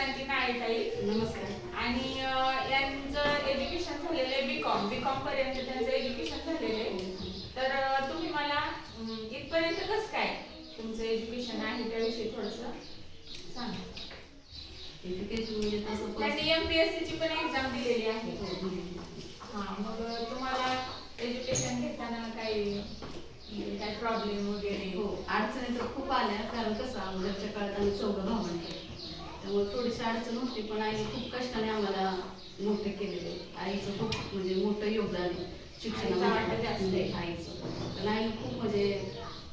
विश्रांती नाळेताई नमस्कार. आणि यांचं एज्युकेशन झालेलं आहे बीकॉम बीकॉम पर्यंत त्यांचं एज्युकेशन झालेलं आहे. तर तुम्ही मला इथपर्यंत कसं काय तुमचं एज्युकेशन आहे त्याविषयी थोडंसं सांगा. एज्युकेशन म्हणजे तसं पण त्यांनी एमपीएससी ची पण एक्झाम दिलेली आहे. हो. हा मग तुम्हाला एज्युकेशन घेताना काही म्हणजे काय प्रॉब्लेम वगैरे? हो अडचणी तर खूप आल्या कारण कसं अगोदरच्या काळात आम्ही चौघं भावंड त्यामुळे थोडीशी अडचण होती पण आईने खूप कष्टाने आम्हाला मोठे केलेले आईचं खूप म्हणजे मोठं योगदान आहे. आईचं वाटं जास्त. आहे. शिक्षणामध्ये आईचं. पण आईने खूप म्हणजे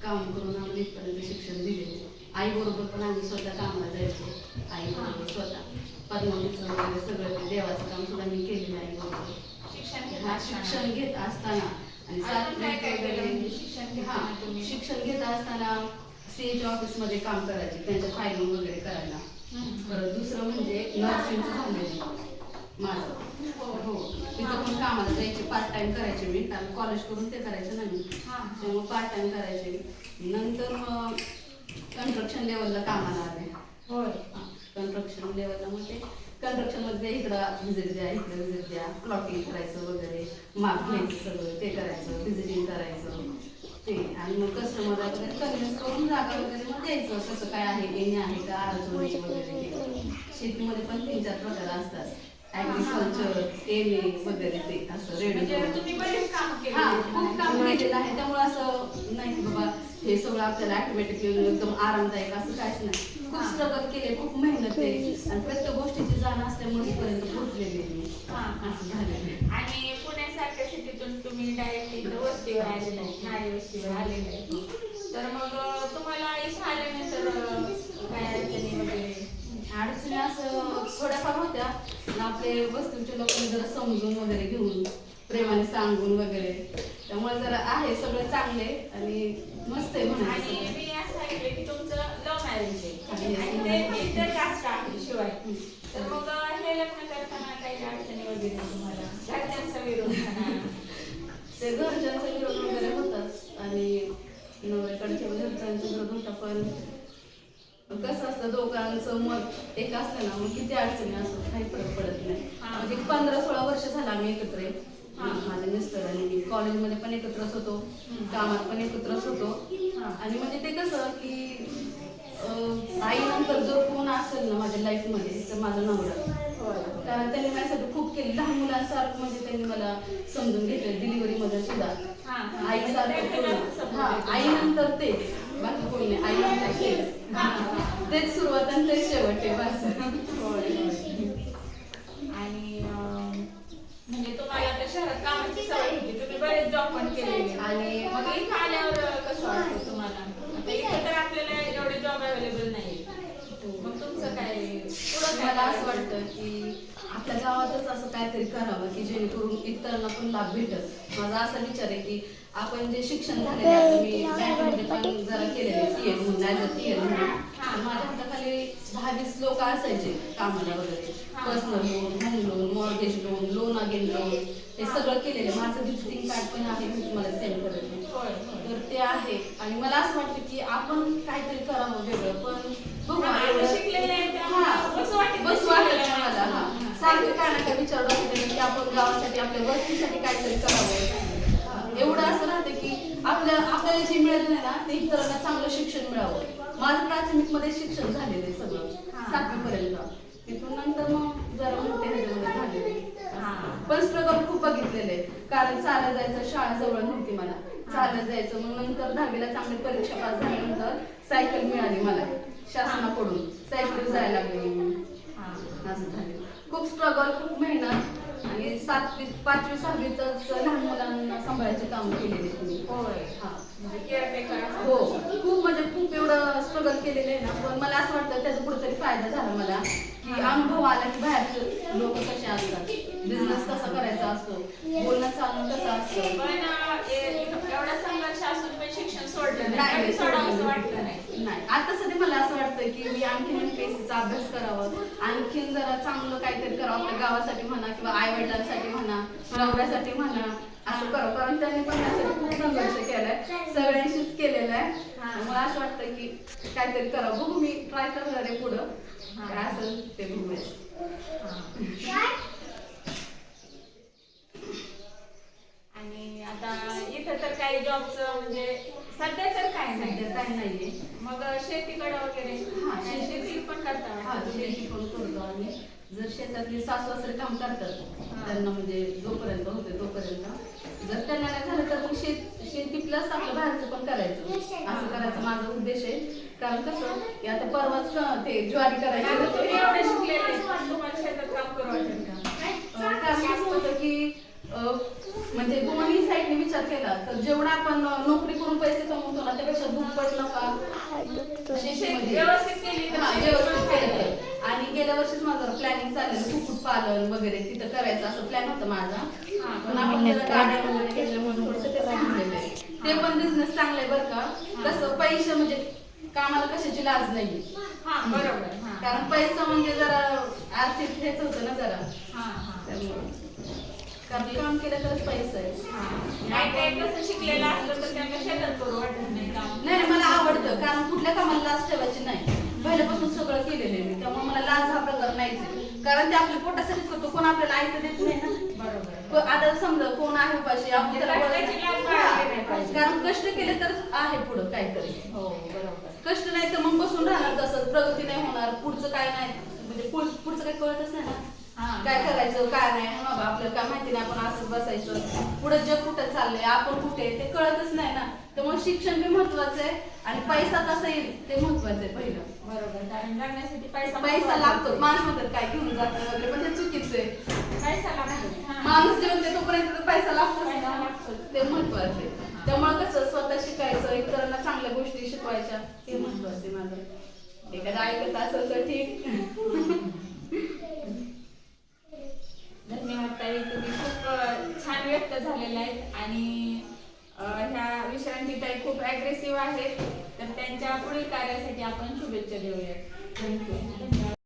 काम करून आम्हाला इथपर्यंत शिक्षण दिलेले आई बरोबर पण आम्ही स्वतः कामाला जायचो. आई बरोबर स्वतः. पद्मावतीचं वगैरे सगळं ते देवाचं काम सुद्धा मी केलेलं आहे बरोबर. शिक्षण घेत हा, असताना. शिक्षण घेत असताना. आणि वगैरे- म्हणजे शिक्षण हा? शिक्षण घेत असताना सीएच्या ऑफिसमध्ये काम करायचे त्यांच्या फायलिंग वगैरे करायला. परत दुसरं म्हणजे नर्सिंगचं झालेलं माझं. हो. तिथं पण कामाला जायचे पार्ट टाइम करायचे मी कारण कॉलेज करून ते करायचे ना मी हा. त्यामुळे पार्ट टाइम करायचे. नंतर मग कन्स्ट्रक्शन लेवलला कामाला आले. होय. कन्स्ट्रक्शन लेवलला मग ते कन्स्ट्रक्शनमध्ये इकडं व्हिजिट द्या इकडं व्हिजिट द्या. प्लॉटिंग करायचं वगैरे. माप घ्यायचं सगळं ते करायचं व्हिजिटिंग करायचं. ते आणि मग कस्टमर वगैरे कन्व्हिन्स करून जागा वगैरे मग द्यायचं कसं काय आहे लेणी आहे का वगैरे ते. शेतीमध्ये पण तीन चार प्रकार असतात ऍग्रिकल्चर एम वगैरे ते असं रेडी हा केले खूप काम केलेलं आहे त्यामुळे असं नाही की बाबा हे सगळं आपल्याला ऑटोमॅटिकली एकदम आरामदायक असं काहीच नाही खूप. स्ट्रगल केले खूप मेहनत आहे आणि प्रत्येक गोष्टीची जाण असल्यामुळे इथपर्यंत पोहोचलेली मी. असं झालेलं. आणि पुण्यासारख्या सिटीतून तुम्ही डायरेक्ट वस्तीवर आलेला आहे नाळे वस्तीवर आलेला आहे तर मग तुम्हाला इथं आल्यानंतर काय अडचणी वगैरे अडचणी असं थोड्याफार होत्या पण आपले वस्तूच्या लोकांनी जरा समजून वगैरे घेऊन प्रेमाने सांगून वगैरे त्यामुळे जरा आहे सगळं चांगले आणि मस्त आहे आणि म्हणायचं मी असं ऐकलं की तुमचं लव्ह मॅरेज आहे Yes. आणि ते इतर कास्ट आहे शिवाय तर मग हे लग्न करताना काही अडचणी वगैरे तुम्हाला घरच्यांचा विरोध म्हणा ते घरच्यांचा विरोध वगैरे होताच आणि नवऱ्याकडच्या घरच्यांचा विरोध होता पण दोघांचं मत एक असलं ना मग किती अडचणी असतात काही फरक पडत नाही. म्हणजे पंधरा सोळा वर्ष झाला आम्ही एकत्र आहे. हा. माझे मिस्टर आणि मी कॉलेजमध्ये पण एकत्रच होतो. कामात पण एकत्रच होतो हा. आणि म्हणजे ते कसं की अं, आईनंतर जर कोण असेल ना माझ्या लाईफमध्ये तर माझा नवरा कारण त्यांनी माझ्यासाठी खूप केले. लहान मुलांसारखं म्हणजे त्यांनी मला समजून घेतलं डिलिव्हरी मध्ये सुद्धा. support हा. आहे. आईनंतर ते. तेच सुरुवात आणि तेच शेवट आहे बस. आणि म्हणजे तुम्हाला आता शहरात कामाची सवय होती. तुम्ही बरेच जॉब पण केलेले. आणि मग इथं आल्यावर कसं वाटतं तुम्हाला? आता इथं तर आपल्याला एवढे जॉब अवेलेबल नाही मग तुमचं काय? पुढं मला असं? वाटतं की आपल्या गावातच असं काहीतरी करावं की जेणेकरून इतरांना पण लाभ भेटत माझा असा विचार आहे की आपण जे शिक्षण झालेलं आहे मी बँकेमध्ये पण जरा केलेले टी एल म्हणून ॲज अ टी एल म्हणून तर माझ्या हाताखाली दहा वीस लोक असायचे कामाला वगैरे personal loan home loan mortgage loan loan again loan हे सगळं केलेलं आहे माझं व्हिजिटिंग कार्ड पण आहे मी तुम्हाला सेंड करेल. तर ते आहे आणि मला असं वाटतं की आपण काहीतरी करावं वेगळं पण बघू एवढं- आपण शिकलेले आहे त्यामुळे बस वाटतं बस ते वाटतं शिकलेलं मला. हा. सारखं काय ना काय विचार की आपण गावासाठी आपल्या वस्तीसाठी काहीतरी करावं एवढं असं राहतं की आपल्या आपल्याला जे मिळालं नाही ना ते इतरांना चांगलं शिक्षण मिळावं. माझं प्राथमिकमध्ये शिक्षण झालेलं आहे सगळं. सातवी पर्यंत. तिथून नंतर मग जरा मोठे झालेले. पण स्ट्रगल खूप बघितलेले कारण चालत जायचं शाळा जवळ नव्हती मला. चालत जायचं मग नंतर दहावीला चांगली परीक्षा पास झाल्यानंतर सायकल मिळाली मला शासनाकडून. सायकल जायला लागले मी. असं झालं खूप स्ट्रगल खूप मेहनत. आणि सातवी पाचवी सहावीतच लहान मुलांना सांभाळायचे काम केलेले तुम्ही होय. हा. म्हणजे केअरटेकर हो. खूप म्हणजे खूप एवढं स्ट्रगल केलेलं आहे ना पण मला असं वाटतं त्याचा कुठेतरी फायदा झाला मला. की अनुभव आला की बाहेरचे लोक कसे असतात? बिझनेस कसा करायचा असतो? बोलणं चालणं कसं असतं? पण एवढा संघर्ष असून पण शिक्षण सोडलं नाही, नाही. आता सध्या मला असं वाटतं की मी आणखीन एमपीएससीचा अभ्यास करावा. आणखीन जरा चांगलं काहीतरी करावं. आपल्या गावासाठी म्हणा किंवा आई वडिलांसाठी म्हणा नवऱ्यासाठी म्हणा असं करावं कारण त्यांनी पण त्यासाठी खूप संघर्ष केलाय. सगळ्यांशीच केलेला आहे. हा. मला असं वाटतं की काहीतरी करावं बघू मी ट्राय करणार आहे पुढं. काय असेल ते बघूया. आणि आता इथं तर काही जॉबचं म्हणजे सध्या तर काय नाही. सध्या काही नाहीये. मग शेतीकडे वगैरे? हा, आणि शेती पण करता हा. शेती पण करतो आणि जर शेतातली सासू सासरे काम करतात त्यांना म्हणजे जोपर्यंत होते तोपर्यंत. जर त्यांना नाही झालं तर मग शेत शेती प्लस आपलं बाहेरचं पण करायचं. असं करायचं माझा उद्देश आहे. कारण कसं की आता परवाच ते ज्वारी करायची एवढे शिकलेले तुम्हाला शेतात काम करू वाटेल का? अं, कारण कसं होतं की म्हणजे दोन्ही साईडने विचार केला तर जेवढा आपण नोकरी करून पैसे कमवतो ना त्यापेक्षा दुप्पट नफा शेतीमध्ये व्यवस्थित केली व्यवस्थित केलं. आणि गेल्या वर्षीच माझं प्लॅनिंग चाललेलं कुक्कुट पालन वगैरे तिथं करायचं असं प्लॅन होता माझा. पण आपण जरा गाड्या वगैरे घेतल्यामुळे थोडंसं ते थांबलेलं आहे. ते पण बिझनेस चांगला बरं का. कसं पैसे म्हणजे कामाला कशाची लाज नाही बरोबर. कारण पैसा म्हणजे जरा आर्थिक हेच होतं ना जरा. कारण काम केलं तरच पैसा आहे. नाही ते कसं शिकलेलं असलं तर त्यांना शेतात करू वाटत नाही काम नाही नाही, मला आवडतं कारण कुठल्या कामाला लाज ठेवायची नाही. पहिल्यापासून सगळं केलेलं आहे मी त्यामुळे मला लाज हा प्रकार नाहीच. कारण ते आपल्या पोटासाठीच करतो कोण आपल्याला ऐकतं देत नाही ना. बरोबर. आता समजा कोण आहे आपण नाही पाहिजे. कारण कष्ट केले तर आहे पुढं काहीतरी. हो बरोबर. कष्ट नाही तर मग बसून राहणार तसं प्रगती नाही होणार पुढचं काय नाही. म्हणजे पुढ- पुढचं काही कळतच नाही ना. काय करायचं काय नाही? हा बाबा आपल्याला काय माहिती नाही आपण असंच बसायचं. पुढे जग कुठं चाललंय आपण कुठे ते कळतच नाही ना. त्यामुळे शिक्षण बी महत्वाचं आहे आणि पैसा कसा येईल ते महत्वाचं आहे पहिलं. बरोबर कारण पैसा पैसा लागतो माणूस म्हणतात काय घेऊन जात वगैरे पण ते चुकीचं आहे. पैसा लागतो. माणूस जेवण ते तोपर्यंत पैसा लागतोच. ते महत्वाचं आहे. त्यामुळे कसं स्वतः शिकायचं इतरांना चांगल्या गोष्टी शिकवायच्या हे महत्वाचं आहे माझं. एखादा ऐकत असेल तर ठीक धन्यवाद ताई तुम्ही खूप अ, छान आहेत. आणि ह्या विश्रांती ताई खूप ॲग्रेसिव्ह आहेत. तर त्यांच्या पुढील कार्यासाठी आपण शुभेच्छा देऊयात. थँक्यू